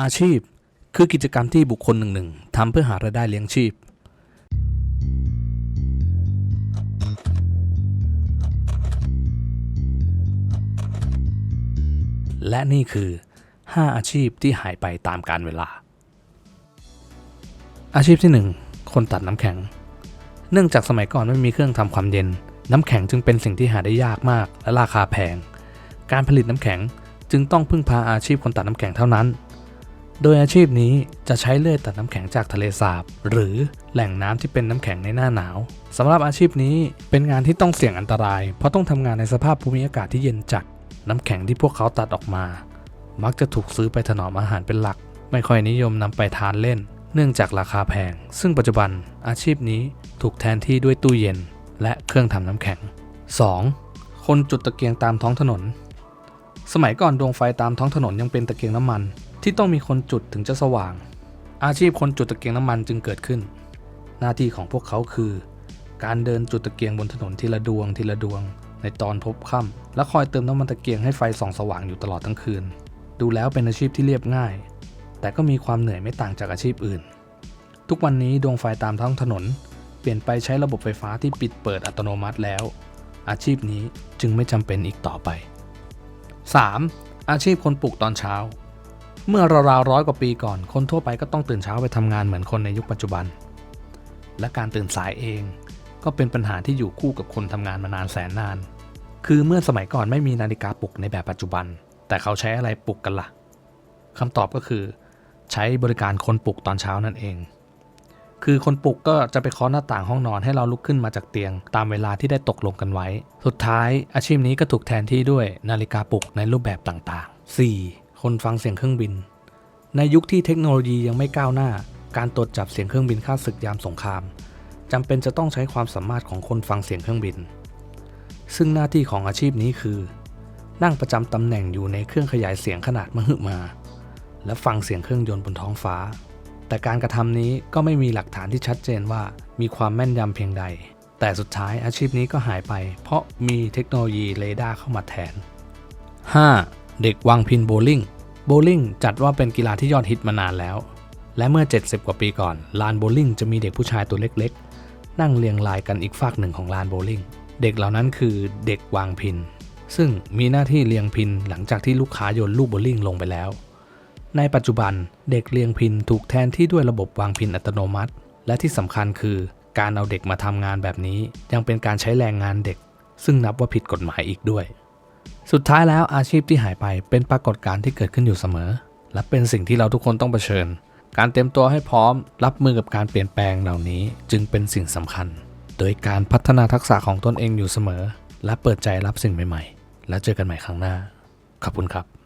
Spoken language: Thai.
อาชีพคือกิจกรรมที่บุคคลหนึ่งๆทำเพื่อหารายได้เลี้ยงชีพ และนี่คือ 5 อาชีพที่หายไปตามกาลเวลา อาชีพที่ 1 คนตัดน้ำแข็ง เนื่องจากสมัยก่อนไม่มีเครื่องทำความเย็น น้ำแข็งจึงเป็นสิ่งที่หาได้ยากมากและราคาแพง การผลิตน้ำแข็งจึงต้องพึ่งพาอาชีพคนตัดน้ำแข็งเท่านั้น โดยอาชีพนี้จะใช้เลื่อยตัดน้ำแข็งจากทะเลสาบ หรือแหล่งน้ำที่เป็นน้ำแข็งในหน้าหนาวสำหรับอาชีพนี้เป็นงานที่ต้องเสี่ยงอันตราย เพราะต้องทำงานในสภาพภูมิอากาศที่เย็นจัด น้ำแข็งที่พวกเขาตัดออกมา มักจะถูกซื้อไปถนอมอาหารเป็นหลัก ไม่ค่อยนิยมนำไปทานเล่น เนื่องจากราคาแพง ซึ่งปัจจุบันอาชีพนี้ถูกแทนที่ด้วยตู้เย็น และเครื่องทำน้ำแข็ง 2. คนจุดตะเกียงตามท้องถนน สมัยก่อนดวงไฟตามท้องถนนยังเป็นตะเกียงน้ำมัน ที่ต้องมีคนจุดถึงจะสว่าง อาชีพคนจุดตะเกียงน้ำมันจึงเกิดขึ้น หน้าที่ของพวกเขาคือ การเดินจุดตะเกียงบนถนนทีละดวงทีละดวง ในตอนพบค่ำและคอยเติมน้ำมันตะเกียงให้ไฟส่องสว่างอยู่ตลอดทั้งคืน ดูแล้วเป็นอาชีพที่เรียบง่าย แต่ก็มีความเหนื่อยไม่ต่างจากอาชีพอื่น ทุกวันนี้ดวงไฟตามท้องถนน เปลี่ยนไปใช้ระบบไฟฟ้าที่ปิดเปิดอัตโนมัติแล้ว อาชีพนี้จึงไม่จำเป็นอีกต่อไป 3. อาชีพคนปลูกตอนเช้า เมื่อราวๆร้อยกว่าปีก่อน คนทั่วไปก็ต้องตื่นเช้าไปทำงานเหมือนคนในยุคปัจจุบัน และการตื่นสายเอง ก็เป็นปัญหาที่อยู่คู่กับคนทำงานมานานแสนนาน คือเมื่อสมัยก่อนไม่มีนาฬิกาปลุกในแบบปัจจุบัน แต่เขาใช้อะไรปลุกกันละ่ะคำตอบก็คือ ใช้บริการคนปลุกตอนเช้านั่นเอง คือคนปลุกก็จะไปเคาะหน้าต่างห้องนอนให้เราลุกขึ้นมาจากเตียง ตามเวลาที่ได้ตกลงกันไว้ สุดท้ายอาชีพนี้ก็ถูกแทนที่ด้วยนาฬิกาปลุกในรูปแบบต่างๆ 4. คนฟังเสียงเครื่องบิน ในยุคที่เทคโนโลยียังไม่ก้าวหน้า การตรวจจับเสียงเครื่องบินข้าศึกยามสงครามจำเป็นจะต้องใช้ความสามารถของคนฟังเสียงเครื่องบิน ซึ่งหน้าที่ของอาชีพนี้คือ นั่งประจำตำแหน่งอยู่ในเครื่องขยายเสียงขนาดมหึมา และฟังเสียงเครื่องยนต์บนท้องฟ้า แต่การกระทำนี้ก็ไม่มีหลักฐานที่ชัดเจนว่ามีความแม่นยำเพียงใด แต่สุดท้ายอาชีพนี้ก็หายไป เพราะมีเทคโนโลยีเรดาร์เข้ามาแทน 5. เด็กวางพินโบลิ่ง โบลิ่งจัดว่าเป็นกีฬาที่ยอดฮิตมานานแล้ว และเมื่อ 70 กว่าปีก่อน ลานโบลิ่งจะมีเด็กผู้ชายตัวเล็กๆ นั่งเรียงรายกันอีกฝากหนึ่งของลานโบลิ่ง เด็กเหล่านั้นคือเด็กวางพิน ซึ่งมีหน้าที่เรียงพินหลังจากที่ลูกค้าโยนลูกโบลิ่งลงไปแล้ว ในปัจจุบันเด็กเรียงพินถูกแทนที่ด้วยระบบวางพินอัตโนมัติ และที่สำคัญคือ การเอาเด็กมาทำงานแบบนี้ยังเป็นการใช้แรงงานเด็ก ซึ่งนับว่าผิดกฎหมายอีกด้วย สุดท้ายแล้วอาชีพที่หายไปเป็นปรากฏการณ์ที่เกิดขึ้นอยู่เสมอ และเป็นสิ่งที่เราทุกคนต้องเผชิญ การเตรียมตัวให้พร้อม รับมือกับการเปลี่ยนแปลงเหล่านี้จึงเป็นสิ่งสำคัญ โดยการพัฒนาทักษะของตนเองอยู่เสมอ และเปิดใจรับสิ่งใหม่ ๆ และเจอกันใหม่ครั้งหน้า ขอบคุณครับ